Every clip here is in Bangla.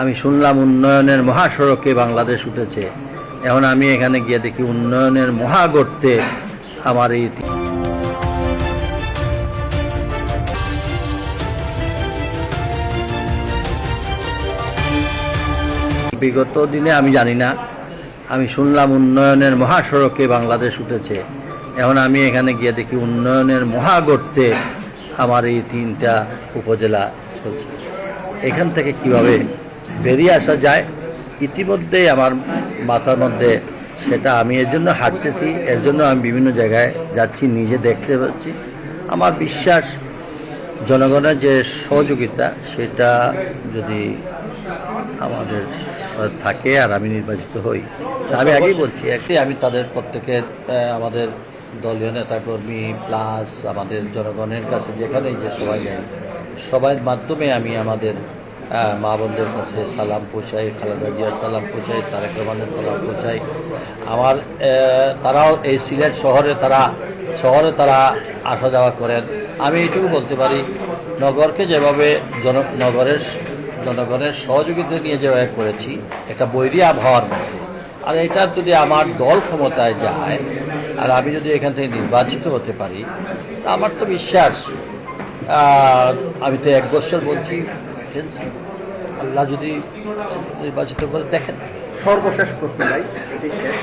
আমি শুনলাম উন্নয়নের মহাসড়কে বাংলাদেশ উঠেছে। এখন আমি এখানে গিয়ে দেখি উন্নয়নের মহা মহাগর্তে আমার এই বিগত দিনে আমি জানি না, আমি শুনলাম উন্নয়নের মহাসড়কে বাংলাদেশ উঠেছে। এখন আমি এখানে গিয়ে দেখি উন্নয়নের মহা মহাগর্তে আমার এই তিনটা উপজেলা চলছে। এখান থেকে কীভাবে বেরিয়ে আসা যায়। ইতিমধ্যেই আমার মাথার মধ্যে সেটা, আমি এর জন্য হাঁটতেছি, এর জন্য আমি বিভিন্ন জায়গায় যাচ্ছি, নিজে দেখতে পাচ্ছি। আমার বিশ্বাস, জনগণের যে সহযোগিতা, সেটা যদি আমাদের থাকে আর আমি নির্বাচিত হই। আমি আগেই বলছি একটি আমি তাদের প্রত্যেকের আমাদের দলীয় নেতাকর্মী, প্লাস আমাদের জনগণের কাছে যেখানেই যে সবাই যায় সবার মাধ্যমে আমি আমাদের মা বোনদের কাছে সালাম পৌঁছাই খালেদা জিয়ার সালাম পৌঁছাই, তারেক রহমানের সালাম পৌঁছাই। আমার তারাও এই সিলেট শহরে তারা শহরে তারা আসা যাওয়া করেন। আমি এইটুকু বলতে পারি, নগরকে যেভাবে জন, নগরের, জনগণের সহযোগিতা নিয়ে যেভাবে করেছি, একটা বৈরী আবহাওয়ার মধ্যে। আর এটা যদি আমার দল ক্ষমতায় যায়, আর আমি যদি এখান থেকে নির্বাচিত হতে পারি, তা আমার তো বিশ্বাস। আমি তো এক বছর বলছি আল্লাহ যদি নির্বাচিত করে দেখেন। সর্বশেষ প্রশ্ন ভাই এটি শেষ।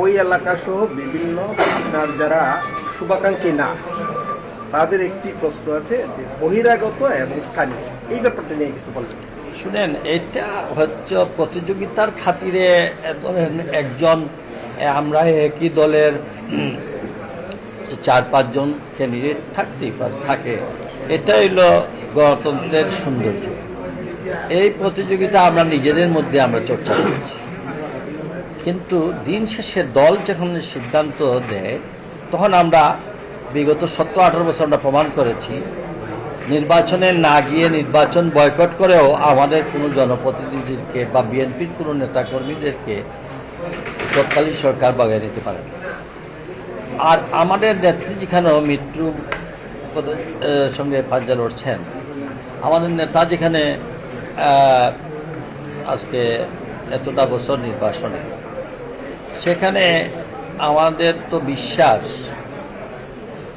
ওই এলাকা সহ বিভিন্ন আপনার যারা শুভাকাঙ্ক্ষী না তাদের একটি প্রশ্ন আছে যে বহিরাগত এবং স্থানীয় এই ব্যাপারটা নিয়ে কিছু বলবেন। শুনেন এটা হচ্ছে প্রতিযোগিতার খাতিরে ধরেন একজন আমরা একই দলের চার পাঁচজন ক্যান্ডিডেট থাকতেই পারে থাকে। এটা হইল গণতন্ত্রের সৌন্দর্য। এই প্রতিযোগিতা আমরা নিজেদের মধ্যে আমরা চর্চা করছি। কিন্তু দিন শেষে দল যখন সিদ্ধান্ত দেয়, তখন আমরা বিগত সতেরো আঠারো বছর আমরা প্রমাণ করেছি, নির্বাচনে না গিয়ে নির্বাচন বয়কট করেও আমাদের কোনো জনপ্রতিনিধিকে বা বিএনপির কোনো নেতাকর্মীদেরকে তৎকালীন সরকার বাগায় নিতে পারে আর আমাদের নেত্রী যেখানেও মৃত্যু সঙ্গে পাঞ্জা লড়ছেন আমাদের নেতা যেখানে আজকে এতটা বছর নির্বাসনে। সেখানে আমাদের তো বিশ্বাস,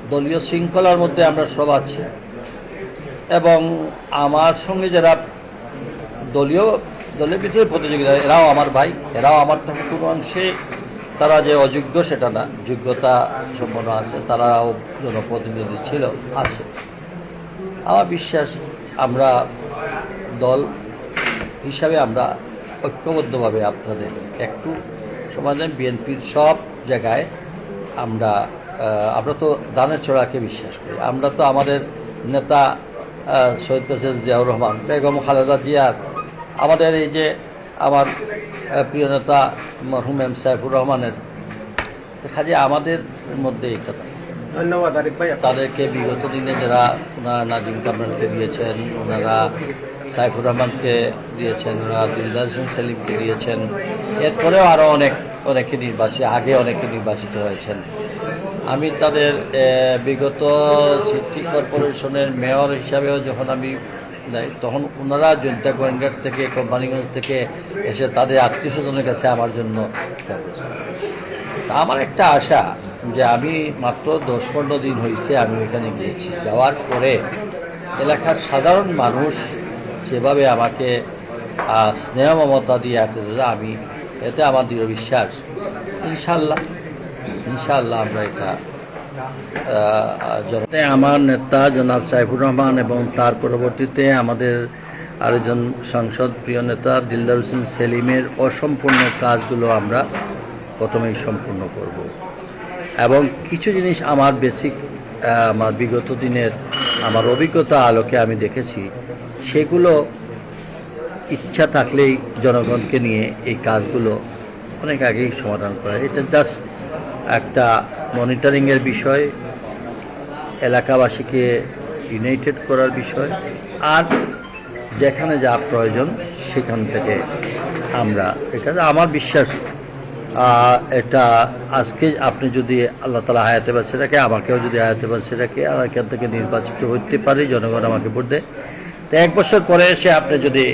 দলীয় শৃঙ্খলার মধ্যে আমরা সব আছি। এবং আমার সঙ্গে যারা দলীয়, দলের ভিতরে প্রতিযোগিতা, এরাও আমার ভাই, এরাও আমার থেকে কোনো অংশে তারা যে অযোগ্য সেটা না, যোগ্যতা সম্পন্ন আছে, তারাও জনপ্রতিনিধি ছিল, আছে। আমার বিশ্বাস, আমরা দল হিসাবে আমরা ঐক্যবদ্ধভাবে আপনাদের একটু সমাজে বিএনপির সব জায়গায় আমরা আমরা তো দানের চড়াকে বিশ্বাস করি। আমরা তো আমাদের নেতা শহীদ প্রেসিডেন্ট জিয়াউর রহমান, বেগম খালেদা জিয়ার আমাদের এই যে আমার প্রিয় নেতা মরহুম এম সাইফুর রহমানের। কাজে আমাদের মধ্যে এটা। ধন্যবাদ, আরিফ ভাই তাদেরকে বিগত দিনে যারা ওনারা নাজিম কামরানকে দিয়েছেন, ওনারা সাইফুর রহমানকে দিয়েছেন, ওনারা দিলদার হোসেন সেলিমকে দিয়েছেন, এরপরেও আরও অনেক, অনেকে নির্বাচিত আগে অনেকে নির্বাচিত হয়েছেন। আমি তাদের বিগত সিটি কর্পোরেশনের মেয়র হিসাবেও যখন আমি তখন ওনারা জনতা গোয়েন্দার থেকে, কোম্পানিগঞ্জ থেকে এসে তাদের আত্মীয় স্বজনের কাছে আমার জন্য আমার একটা আশা যে আমি মাত্র দশ পনেরো দিন হয়েছে আমি ওইখানে গিয়েছি। যাওয়ার পরে এলাকার সাধারণ মানুষ যেভাবে আমাকে স্নেহ মমতা দিয়ে আটকে আমি, এতে আমার দৃঢ় বিশ্বাস। ইনশাল্লাহ ইনশাল্লাহ আমরা এটা আমার নেতা জনাব সাইফুর রহমান এবং তার পরবর্তীতে আমাদের আরেকজন সংসদ প্রিয় নেতা দিলদার হোসেন সেলিমের অসম্পূর্ণ কাজগুলো আমরা প্রথমেই সম্পূর্ণ করব। এবং কিছু জিনিস আমার বেসিক আমার বিগত দিনের আমার অভিজ্ঞতা আলোকে আমি দেখেছি, সেগুলো ইচ্ছা থাকলেই জনগণকে নিয়ে এই কাজগুলো অনেক আগেই সমাধান করা। এটা জাস্ট একটা মনিটরিংয়ের বিষয়, এলাকাবাসীকে ইউনাইটেড করার বিষয়, আর যেখানে যা প্রয়োজন সেখান থেকে আমরা, এটা আমার বিশ্বাস এটা আজকে আপনি যদি আল্লাহ তালা হায়াতে বাঁচিয়ে রাখে আমাকেও যদি হায়াতে বাঁচিয়ে রাখে আর এখান থেকে নির্বাচিত হতে পারি, জনগণ আমাকে ভোট দেয়। তো এক বছর পরে এসে আপনি যদি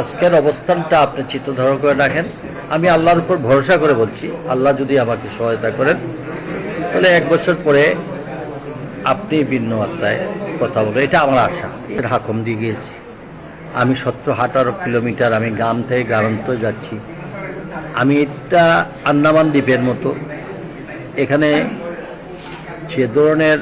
আজকের অবস্থানটা আপনি চিত্রধারণ করে রাখেন, আমি আল্লাহর উপর ভরসা করে বলছি, আল্লাহ যদি আমাকে সহায়তা করেন, তাহলে এক বছর পরে আপনি ভিন্ন মাত্রায় কথা বলবেন। এটা আমার আশা। এর হাকম দিয়ে গিয়েছি। আমি সত্তর আঠারো কিলোমিটার আমি গ্রাম থেকে গ্রামান্ত যাচ্ছি। আমি এটা আন্দামান দ্বীপের মতো। এখানে যে ধরনের